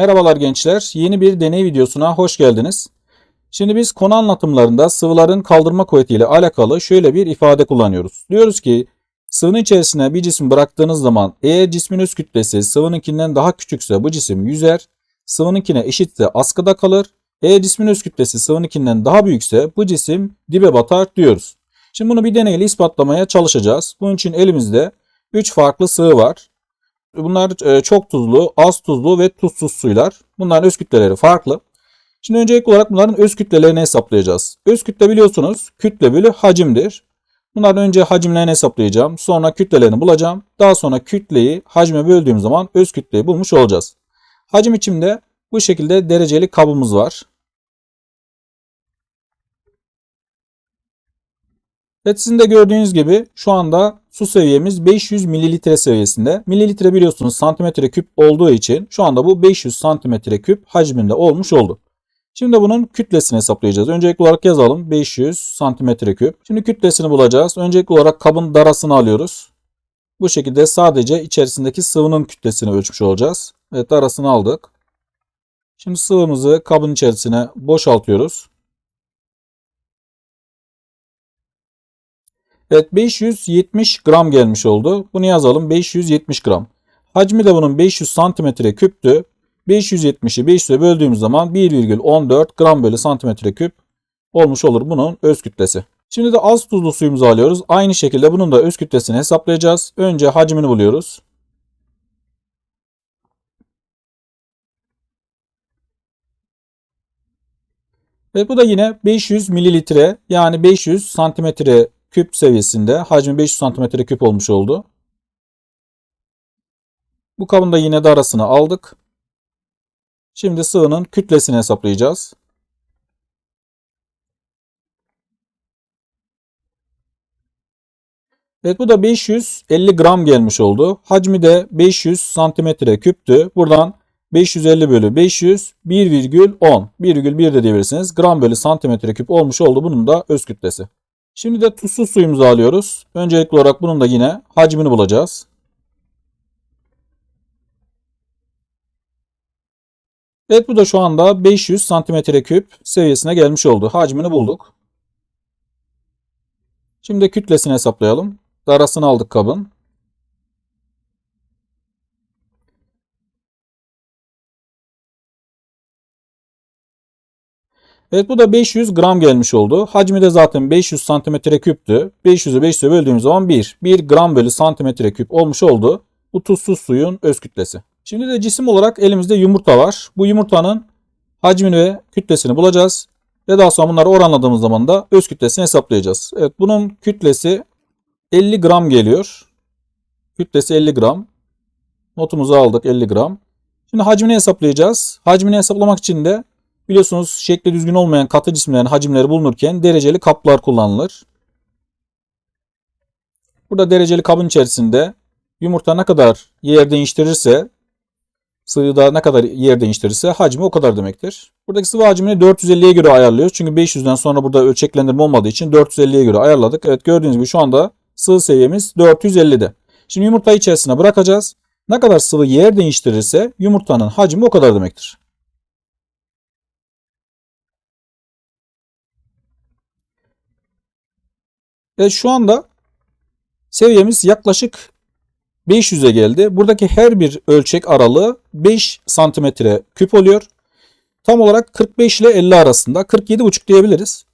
Merhabalar gençler. Yeni bir deney videosuna hoş geldiniz. Şimdi biz konu anlatımlarında sıvıların kaldırma kuvvetiyle alakalı şöyle bir ifade kullanıyoruz. Diyoruz ki sıvının içerisine bir cisim bıraktığınız zaman eğer cismin öz kütlesi sıvınınkinden daha küçükse bu cisim yüzer, sıvınınkine eşitse askıda kalır. Eğer cismin öz kütlesi sıvınınkinden daha büyükse bu cisim dibe batar diyoruz. Şimdi bunu bir deneyle ispatlamaya çalışacağız. Bunun için elimizde 3 farklı sıvı var. Bunlar e, çok tuzlu, az tuzlu ve tuzsuz suylar. Bunların öz kütleleri farklı. Şimdi öncelikli olarak bunların öz kütlelerini hesaplayacağız. Öz kütle biliyorsunuz kütle bölü hacimdir. Bunlardan önce hacimlerini hesaplayacağım. Sonra kütlelerini bulacağım. Daha sonra kütleyi hacme böldüğüm zaman öz kütleyi bulmuş olacağız. Hacim içinde bu şekilde dereceli kabımız var. Evet sizin de gördüğünüz gibi şu anda su seviyemiz 500 mililitre seviyesinde. Mililitre biliyorsunuz santimetre küp olduğu için şu anda bu 500 santimetre küp hacminde olmuş oldu. Şimdi bunun kütlesini hesaplayacağız. Öncelikli olarak yazalım 500 santimetre küp. Şimdi kütlesini bulacağız. Öncelikli olarak kabın darasını alıyoruz. Bu şekilde sadece içerisindeki sıvının kütlesini ölçmüş olacağız. Evet darasını aldık. Şimdi sıvımızı kabın içerisine boşaltıyoruz. Evet 570 gram gelmiş oldu. Bunu yazalım 570 gram. Hacmi de bunun 500 santimetre küptü. 570'i 500'e böldüğümüz zaman 1,14 gram bölü santimetre küp olmuş olur bunun öz kütlesi. Şimdi de az tuzlu suyumuzu alıyoruz. Aynı şekilde bunun da öz kütlesini hesaplayacağız. Önce hacmini buluyoruz. Ve bu da yine 500 mililitre yani 500 santimetre küp seviyesinde. Hacmi 500 santimetre küp olmuş oldu. Bu kabın da yine de arasını aldık. Şimdi sıvının kütlesini hesaplayacağız. Evet bu da 550 gram gelmiş oldu. Hacmi de 500 santimetre küptü. Buradan 550 bölü 500 1,10 1,1 de diyebilirsiniz. Gram bölü santimetre küp olmuş oldu. Bunun da öz kütlesi. Şimdi de tuzsuz suyumuzu alıyoruz. Öncelikli olarak bunun da yine hacmini bulacağız. Evet bu da şu anda 500 santimetre küp seviyesine gelmiş oldu. Hacmini bulduk. Şimdi kütlesini hesaplayalım. Darasını aldık kabın. Evet bu da 500 gram gelmiş oldu. Hacmi de zaten 500 santimetre küptü. 500'ü 500'e böldüğümüz zaman 1. 1 gram bölü santimetre küp olmuş oldu. Bu tuzsuz suyun öz kütlesi. Şimdi de cisim olarak elimizde yumurta var. Bu yumurtanın hacmini ve kütlesini bulacağız. Ve daha sonra bunları oranladığımız zaman da öz kütlesini hesaplayacağız. Evet bunun kütlesi 50 gram geliyor. Kütlesi 50 gram. Notumuzu aldık 50 gram. Şimdi hacmini hesaplayacağız. Hacmini hesaplamak için de biliyorsunuz şekli düzgün olmayan katı cisimlerin hacimleri bulunurken dereceli kaplar kullanılır. Burada dereceli kabın içerisinde yumurta ne kadar yer değiştirirse sıvıda ne kadar yer değiştirirse hacmi o kadar demektir. Buradaki sıvı hacmini 450'ye göre ayarlıyoruz. Çünkü 500'den sonra burada ölçeklendirme olmadığı için 450'ye göre ayarladık. Evet gördüğünüz gibi şu anda sıvı seviyemiz 450'de. Şimdi yumurtayı içerisine bırakacağız. Ne kadar sıvı yer değiştirirse yumurtanın hacmi o kadar demektir. Evet şu anda seviyemiz yaklaşık 500'e geldi. Buradaki her bir ölçek aralığı 5 santimetre küp oluyor. Tam olarak 45 ile 50 arasında 47,5 diyebiliriz.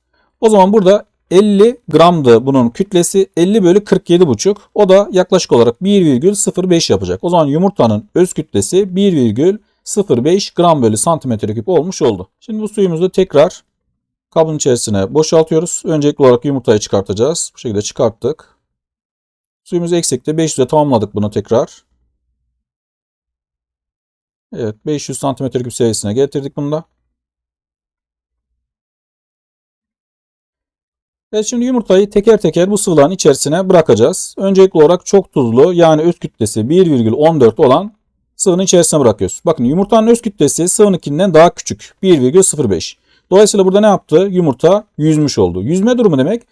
O zaman burada 50 gramdı bunun kütlesi 50 bölü 47,5 o da yaklaşık olarak 1,05 yapacak. O zaman yumurtanın öz kütlesi 1,05 gram bölü santimetre küp olmuş oldu. Şimdi bu suyumuzu tekrar kabın içerisine boşaltıyoruz. Öncelikli olarak yumurtayı çıkartacağız. Bu şekilde çıkarttık. Suyumuz eksikti. 500'e tamamladık bunu tekrar. Evet 500 santimetre küp seviyesine getirdik bunu da. Evet şimdi yumurtayı teker teker bu sıvıların içerisine bırakacağız. Öncelikli olarak çok tuzlu yani öz kütlesi 1,14 olan sıvının içerisine bırakıyoruz. Bakın yumurtanın öz kütlesi sıvınınkinden daha küçük 1,05. Dolayısıyla burada ne yaptı? Yumurta yüzmüş oldu. Yüzme durumu demek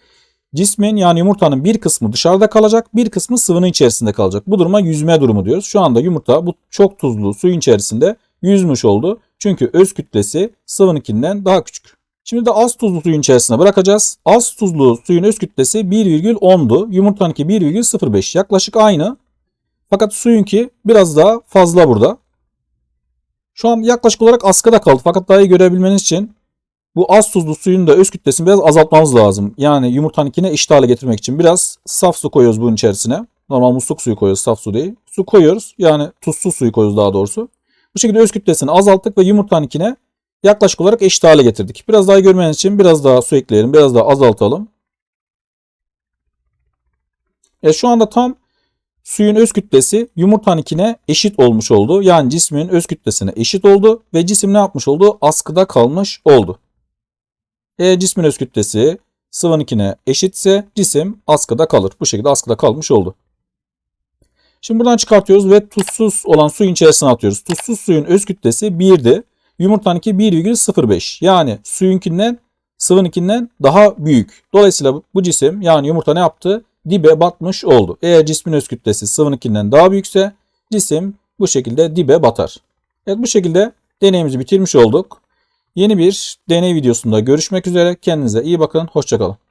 cismin yani yumurtanın bir kısmı dışarıda kalacak bir kısmı sıvının içerisinde kalacak. Bu duruma yüzme durumu diyoruz. Şu anda yumurta bu çok tuzlu suyun içerisinde yüzmüş oldu. Çünkü öz kütlesi sıvınınkinden daha küçük. Şimdi de az tuzlu suyun içerisine bırakacağız. Az tuzlu suyun öz kütlesi 1,10'du. Yumurtanınki 1,05. Yaklaşık aynı. Fakat suyunki biraz daha fazla burada. Şu an yaklaşık olarak askıda kaldı. Fakat daha iyi görebilmeniz için bu az tuzlu suyun da öz kütlesini biraz azaltmamız lazım. Yani yumurtanınkine eşit hale getirmek için biraz saf su koyuyoruz bunun içerisine. Normal musluk suyu koyuyoruz saf su değil. Su koyuyoruz yani tuzsuz suyu koyuyoruz daha doğrusu. Bu şekilde öz kütlesini azalttık ve yumurtanınkine yaklaşık olarak eşit hale getirdik. Biraz daha görmeniz için biraz daha su ekleyelim. Biraz daha azaltalım. E şu anda tam suyun öz kütlesi yumurtanınkine eşit olmuş oldu. Yani cismin öz kütlesine eşit oldu ve cisim ne yapmış oldu? Askıda kalmış oldu. Eğer cismin öz kütlesi sıvınınkine eşitse cisim askıda kalır. Bu şekilde askıda kalmış oldu. Şimdi buradan çıkartıyoruz ve tuzsuz olan suyun içerisine atıyoruz. Tuzsuz suyun öz kütlesi 1'di. Yumurtanınki 1,05. Yani suyunkinden sıvınınkinden daha büyük. Dolayısıyla bu cisim yani yumurta ne yaptı? Dibe batmış oldu. Eğer cismin öz kütlesi sıvınınkinden daha büyükse cisim bu şekilde dibe batar. Evet bu şekilde deneyimizi bitirmiş olduk. Yeni bir deney videosunda görüşmek üzere. Kendinize iyi bakın. Hoşçakalın.